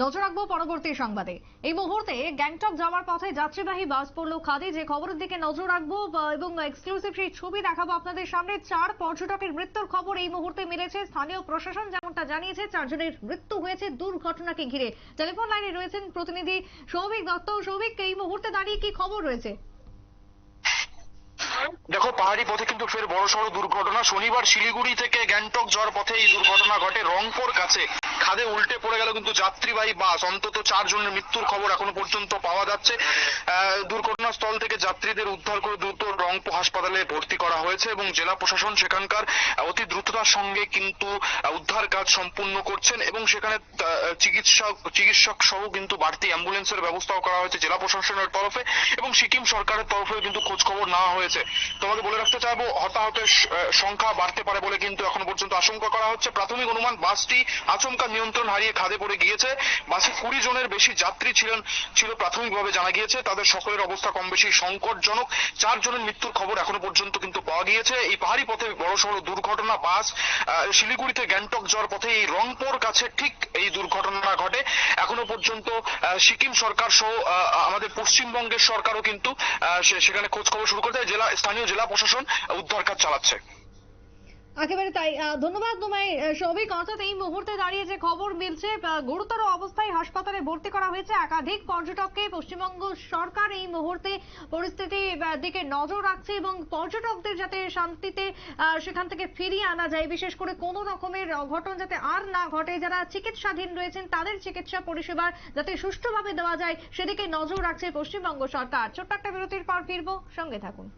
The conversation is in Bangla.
নজর রাখব পরবর্তী সংবাদে। এই মুহূর্তে গ্যাংটক যাওয়ার পথে যাত্রীবাহী বাস পড়ল খাদে। যে খবরের দিকে নজর রাখব এবং এক্সক্লুসিভ সেই ছবি দেখাবো আপনাদের সামনে। চার পর্যটকের মৃত্যুর খবর এই মুহূর্তে মিলেছে। স্থানীয় প্রশাসন যেমনটা জানিয়েছে, চারজনের মৃত্যু হয়েছে দুর্ঘটনাকে ঘিরে। টেলিফোন লাইনে রয়েছেন প্রতিনিধি সৌভিক দত্ত। সৌভিক, এই মুহূর্তে দাঁড়িয়ে কি খবর রয়েছে? দেখো, পাহাড়ি পথে কিন্তু ফের বড় সড় দুর্ঘটনা। শনিবার শিলিগুড়ি থেকে গ্যাংটক যাওয়ার পথে এই দুর্ঘটনা ঘটে রংপুর কাছে। খাদে উল্টে পড়ে গেল কিন্তু যাত্রীবাহী বাস। অন্তত চারজনের মৃত্যুর খবর এখনও পর্যন্ত পাওয়া যাচ্ছে। দুর্ঘটনাস্থল থেকে যাত্রীদের উদ্ধার করে দ্রুত রংপুর হাসপাতালে ভর্তি করা হয়েছে এবং জেলা প্রশাসন সেখানকার অতি দ্রুততার সঙ্গে কিন্তু উদ্ধার কাজ সম্পূর্ণ করছেন এবং সেখানে চিকিৎসক চিকিৎসক সহ কিন্তু বাড়তি অ্যাম্বুলেন্সের ব্যবস্থাও করা হয়েছে জেলা প্রশাসনের তরফে এবং সিকিম সরকারের তরফেও কিন্তু খোঁজ খবর নেওয়া হয়েছে। তোমাকে বলে রাখতে চাইব, হতাহতের সংখ্যা বাড়তে পারে বলে কিন্তু এখনও পর্যন্ত আশঙ্কা করা হচ্ছে। প্রাথমিক অনুমান বাসটি আচমকা নিয়ন্ত্রণ হারিয়ে খাদে পড়ে গিয়েছে। বাসে কুড়ি জনের বেশি যাত্রী ছিলেন, ছিল প্রাথমিকভাবে জানা গিয়েছে। তাদের সকলের অবস্থা কম বেশি সংকটজনক। চার জনের মৃত্যুর খবর এখনও পর্যন্ত কিন্তু পাওয়া গিয়েছে। এই পাহাড়ি পথে বড় সড় দুর্ঘটনা, বাস শিলিগুড়িতে গ্যাংটক যাওয়ার পথে এই রংপুর কাছে ঠিক এই দুর্ঘটনা ঘটে। এখনও পর্যন্ত সিকিম সরকার সহ আমাদের পশ্চিমবঙ্গের সরকারও কিন্তু সেখানে খোঁজ খবর শুরু করেছে জেলা, স্থানীয় জেলা প্রশাসন উদ্ধার কাজ চালাচ্ছে। একেবারে তাই। ধন্যবাদ তোমায় সৌভিক। অর্থাৎ এই মুহূর্তে দাঁড়িয়ে যে খবর মিলছে গুরুতর অবস্থায় হাসপাতালে ভর্তি করা হয়েছে একাধিক পর্যটককে। পশ্চিমবঙ্গ সরকার এই মুহূর্তে পরিস্থিতি দিকে নজর রাখছে এবং পর্যটকদের যাতে শান্তিতে সেখান থেকে ফিরিয়ে আনা যায়, বিশেষ করে কোনো রকমের অঘটন যাতে আর না ঘটে, যারা চিকিৎসাধীন রয়েছেন, তাদের চিকিৎসা পরিষেবা যাতে সুষ্ঠুভাবে দেওয়া যায়, সেদিকে নজর রাখছে পশ্চিমবঙ্গ সরকার। ছোট্ট একটা বিরতির পর ফিরবো, সঙ্গে থাকুন।